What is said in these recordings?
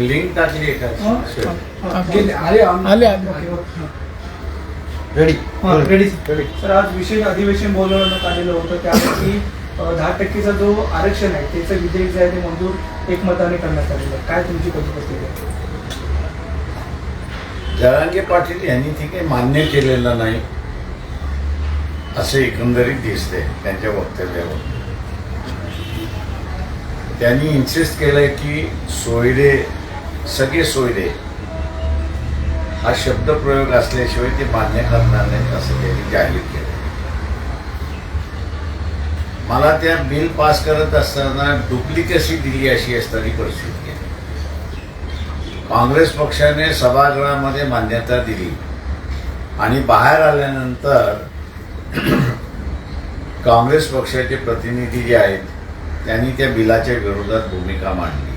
Link टाकली हा? हा. आले. रेडी हा. रेडी आज विशेष अधिवेशन बोलवण्यात आलेलं होतं त्यापैकी अं, दहा टक्केचा जो आरक्षण आहे त्याचं विधेयक जे आहे ते मंजूर एकमताने करण्यात आलेलं आहे. काय तुमची कधी प्रतिक्रिया? जरांगे पाटील यांनी ते काही मान्य केलेलं नाही असे एकंदरीत दिसते त्यांच्या वक्तव्यावर. त्यांनी इन्सिस्ट केलंय की सोयरे सगळे सोयरे हा शब्द प्रयोग असल्याशिवाय ते मान्य करणार नाहीत असं त्यांनी जाहीर केलं मला त्या बिल पास करत असताना डुप्लिकेसी दिली अशी असताना परिस्थिती केली. काँग्रेस पक्षाने सभागृहामध्ये मान्यता दिली आणि बाहेर आल्यानंतर काँग्रेस पक्षाचे प्रतिनिधी जे आहेत त्यांनी त्या बिलाच्या विरोधात भूमिका मांडली.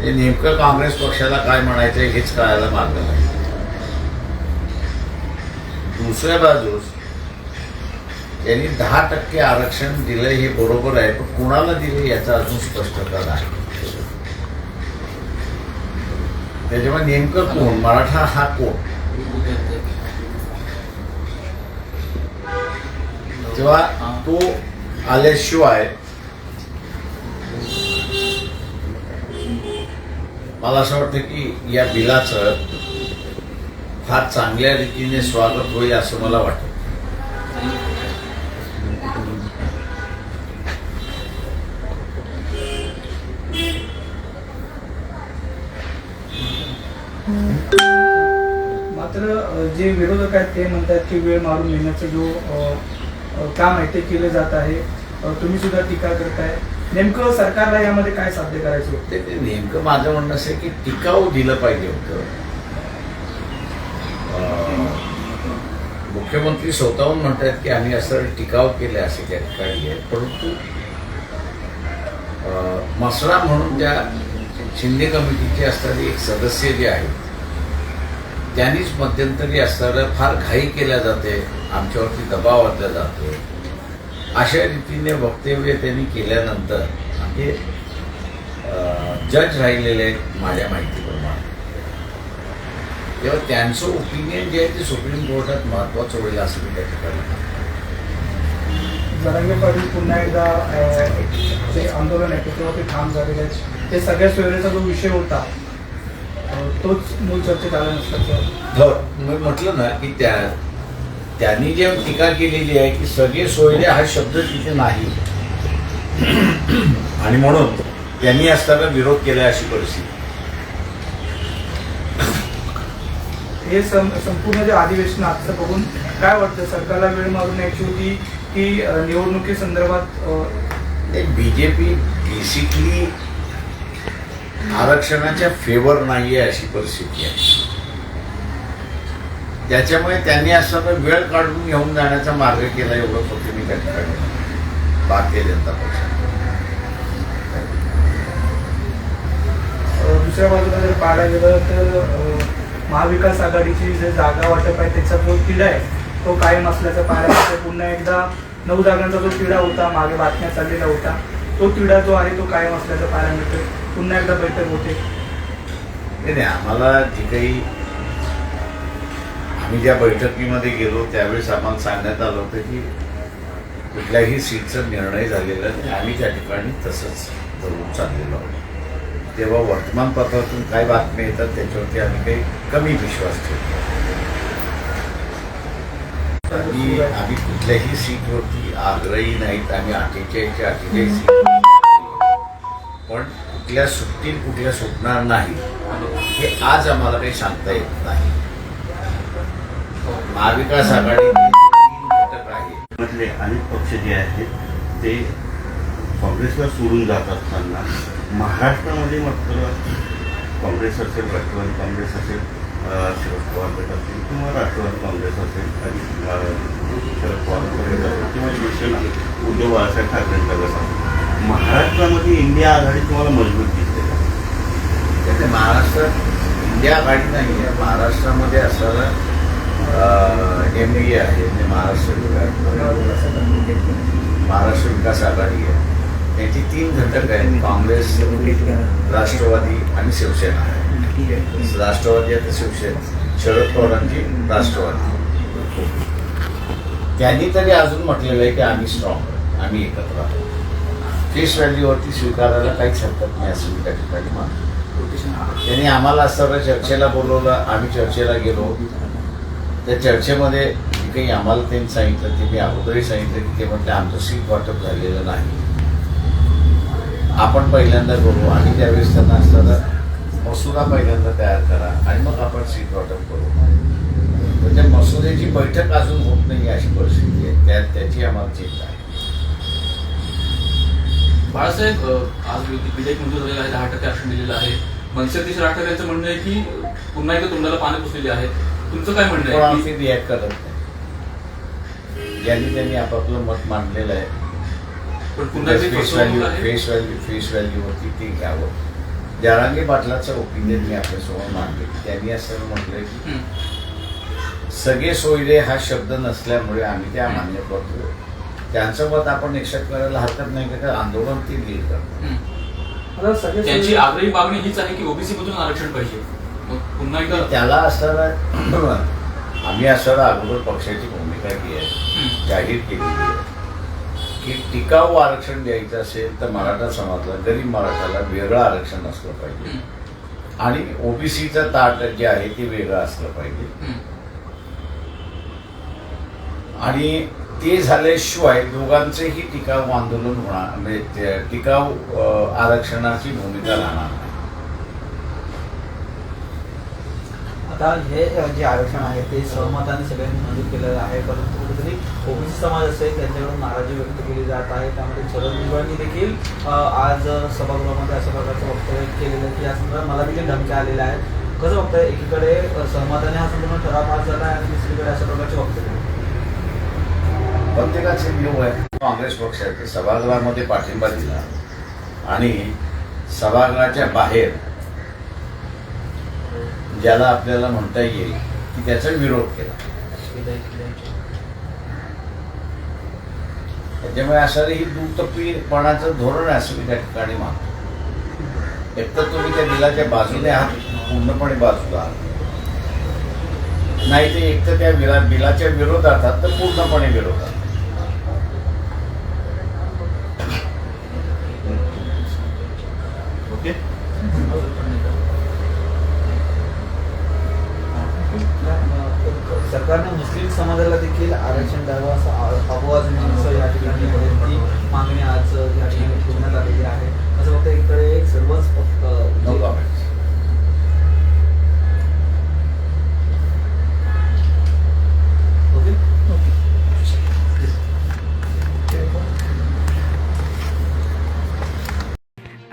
हे नेमकं काँग्रेस पक्षाला काय म्हणायचं हेच कळायला मार्ग नाही. दुसऱ्या बाजूस त्यांनी दहा टक्के आरक्षण दिलं हे बरोबर आहे पण कुणाला दिले याचा अजून स्पष्टता नाही. त्याच्यामुळे नेमकं कोण? मराठा हा कोण? तेव्हा तो आल्याशिवाय मला असं वाटतं की या बिलाचं फार चांगल्या रीतीने स्वागत होईल असं मला वाटतं. मात्र जे विरोधक आहेत ते म्हणतात की वेळ मारून नेण्याचं जो काम आहे ते केलं जात आहे. तुम्ही सुद्धा टीका करताय. नेमकं सरकारला यामध्ये काय साध्य करायचं होतं? ते नेमकं माझं म्हणणं असं की टिकाऊ दिलं पाहिजे होतं. मुख्यमंत्री स्वतःहून म्हणतात की आम्ही असं टिकाव केले असे त्या ठिकाणी आहे. परंतु अं, मसरा म्हणून ज्या शिंदे कमिटीचे असणारे एक सदस्य जे आहेत त्यांनीच मध्यंतरी असणाऱ्या फार घाई केल्या जाते आमच्यावरती दबाव आणला जातो. अशा रीतीने वक्तव्य त्यांनी केल्यानंतर म्हणजे जज राहिलेले आहेत माझ्या माहितीप्रमाणे. तेव्हा त्यांचं ओपिनियन जे आहे ते सुप्रीम कोर्टात महत्वाचं होईल असं मी त्या ठिकाणी. जरांगे पाटील पुन्हा एकदा जे आंदोलन आहे त्याच्यावरती ठाम झालेले आहेत. ते सगळ्या सोयरेचा जो विषय होता तोच मूळ चर्चेत आला नसल्याचं. हो मी म्हटलं ना की त्या त्यांनी जे टीका केलेली आहे की सगळे सोयरे हा शब्द तिथे नाही. आणि म्हणून त्यांनी असताना विरोध केला अशी परिस्थिती. हे संपूर्ण जे अधिवेशन आजचं बघून काय वाटतं? सरकारला वेळ मारून न्यायची होती की अ, निवडणुकीसंदर्भात अ, बीजेपी बेसिकली आरक्षणाच्या फेवर नाहीये अशी परिस्थिती आहे. त्याच्यामुळे त्यांनी असं वेळ काढून घेऊन जाण्याचा मार्ग केला एवढं फक्त मी त्या ठिकाणी भारतीय जनता पक्ष दुसऱ्या बाजूला जर पाहायला गेलं तर महाविकास आघाडीची जे जागा वाटप आहे त्याचा जो तिढा आहे तो कायम असल्याचं पाहायला पुन्हा एकदा नऊ जागांचा जो तिढा होता मागे बातम्या चाललेला होता तो तिढा जो आहे तो कायम असल्याचं पाहायला मिळतं. पुन्हा एकदा बैठक होते. नाही, आम्हाला जी काही आम्ही ज्या बैठकीमध्ये गेलो त्यावेळेस आम्हाला सांगण्यात आलं होतं की कुठल्याही सीटचा निर्णय झालेला नाही. आम्ही त्या ठिकाणी तसंच धरून चाललेलो आहोत. तेव्हा वर्तमानपत्रातून काय बातम्या येतात त्याच्यावरती आम्ही काही कमी विश्वास ठेवतो आणि आम्ही कुठल्याही सीटवरती आग्रही नाहीत. आम्ही अठ्ठेचाळीसच्या अठ्ठेचाळीस सीट पण कुठल्या सुटतील कुठल्या सुटणार नाही हे आज आम्हाला काही सांगता येत नाही. महाविकास आघाडी घटक आहेत अनेक पक्ष जे आहेत ते काँग्रेसला सोडून जात असताना महाराष्ट्रामध्ये मात्र काँग्रेस असेल राष्ट्रवादी काँग्रेस असेल शरद पवार गट असेल किंवा राष्ट्रवादी काँग्रेस असेल शरद पवार गट असेल किंवा शिवसेना उद्धव बाळासाहेब ठाकरेंचा गट असेल महाराष्ट्रामध्ये इंडिया आघाडी तुम्हाला मजबूत दिसते का? महाराष्ट्रात इंडिया आघाडी नाही आहे महाराष्ट्रामध्ये असणारा एम आहे म्हणजे महाराष्ट्र विकास. महाराष्ट्र विकास आघाडी आहे. त्याचे तीन घटक आहेत काँग्रेस राष्ट्रवादी आणि शिवसेना. राष्ट्रवादी आता शिवसेना. शरद पवारांची राष्ट्रवादी. त्यांनी तरी अजून म्हटलेलं आहे की आम्ही स्ट्रॉंग आम्ही एकत्र आहोत. फेस व्हॅल्यूवरती स्वीकारायला काहीच हरकत नाही असं मी त्या ठिकाणी मानतो. त्यांनी आम्हाला सर्व चर्चेला बोलवलं आम्ही चर्चेला गेलो. त्या चर्चेमध्ये जे काही आम्हाला त्यांनी सांगितलं ते मी अगोदरही सांगितलं की ते म्हटलं आमचं सीट वाटप झालेलं नाही. आपण पहिल्यांदा करू आणि त्यावेळेस त्यांना असताना मसुदा पहिल्यांदा तयार करा आणि मग आपण सीट वाटप करू. म्हणजे तर त्या मसुद्याची बैठक अजून होत नाही अशी परिस्थिती आहे. त्या त्याची आम्हाला चिंता आहे. बाळासाहेब आज विधेयक मंजूर झालेलं आहे दहा टक्के आरक्षण दिलेलं आहे. मनसे अध्यक्ष राठोड यांचं म्हणणं आहे की पुन्हा एकदा तोंडाला पाणी पुसलेली आहेत तुमचं काय म्हणणं आहे? की आम्ही रिॲक्ट करत नाही. ज्यांनी त्यांनी आपापलं मत मांडलेलं आहे. पण पुन्हा फेस फसवणूक व्हॅल्यू आहे? फेस व्हॅल्यू फेस व्हॅल्यूवरती ते घ्यावं. जारांगे पाटलाचं ओपिनियन मी आपल्यासमोर मांडले. त्यांनी असं म्हटलंय की हं. सगळे सोयरे हा शब्द नसल्यामुळे आम्ही ते अमान्य करतो. त्यांचं मत आपण एक्सेप्ट करायला हरकत नाही का? तर आंदोलन ते लीड करतात हं. आता सगळे त्यांची आग्रही मागणी हीच आहे की ओबीसी मधून आरक्षण पाहिजे. पुन्हा एकदा त्याला असताना आम्ही असताना अगोदर पक्षाची भूमिका केली आहे. जाहीर केलेली आहे की टिकाऊ आरक्षण द्यायचं असेल तर मराठा समाजाला गरीब मराठाला वेगळं आरक्षण असलं पाहिजे. आणि ओबीसीचं ताट जे आहे ते वेगळं असलं पाहिजे. आणि ते झाल्याशिवाय दोघांचेही टिकाऊ आंदोलन होणार म्हणजे टिकाऊ आरक्षणाची भूमिका राहणार आता हे जे आरक्षण आहे ते सहमताने सगळ्यांनी मंजूर केलेलं आहे परंतु कुठेतरी ओबीसी समाज असेल त्यांच्याकडून नाराजी व्यक्त केली जात आहे. त्यामध्ये शरद भुजबळांनी देखील आज सभागृहामध्ये अशा प्रकारचं वक्तव्य केलेलं की या संदर्भात मला देखील धमक्या आलेल्या आहेत. कसं बघताय एकीकडे सहमताने हा संदर्भात ठराव पास झाला आहे आणि दुसरीकडे अशा प्रकारचे वक्तव्य प्रत्येकाचे नियम आहे काँग्रेस पक्षाचे सभागृहामध्ये पाठिंबा दिला. आणि सभागृहाच्या बाहेर ज्याला आपल्याला म्हणता येईल की त्याचा विरोध केला. त्याच्यामुळे असणारी ही दुटप्पीपणाचं धोरण असेल असं त्या ठिकाणी मागतो एक तर तुम्ही त्या बिलाच्या बाजूने आहात पूर्णपणे बाजूला आहात. नाही ते एक तर त्या बिला बिलाच्या विरोधात आहात तर पूर्णपणे विरोधात सरकारने मुस्लिम समाजाला देखील आरक्षण द्यावं असं अपवाद असं या ठिकाणी मागणी आज या ठिकाणी ठेवण्यात आलेली आहे. असं फक्त इकडे सर्वच फक्त नो जे- कमेंट्स ओके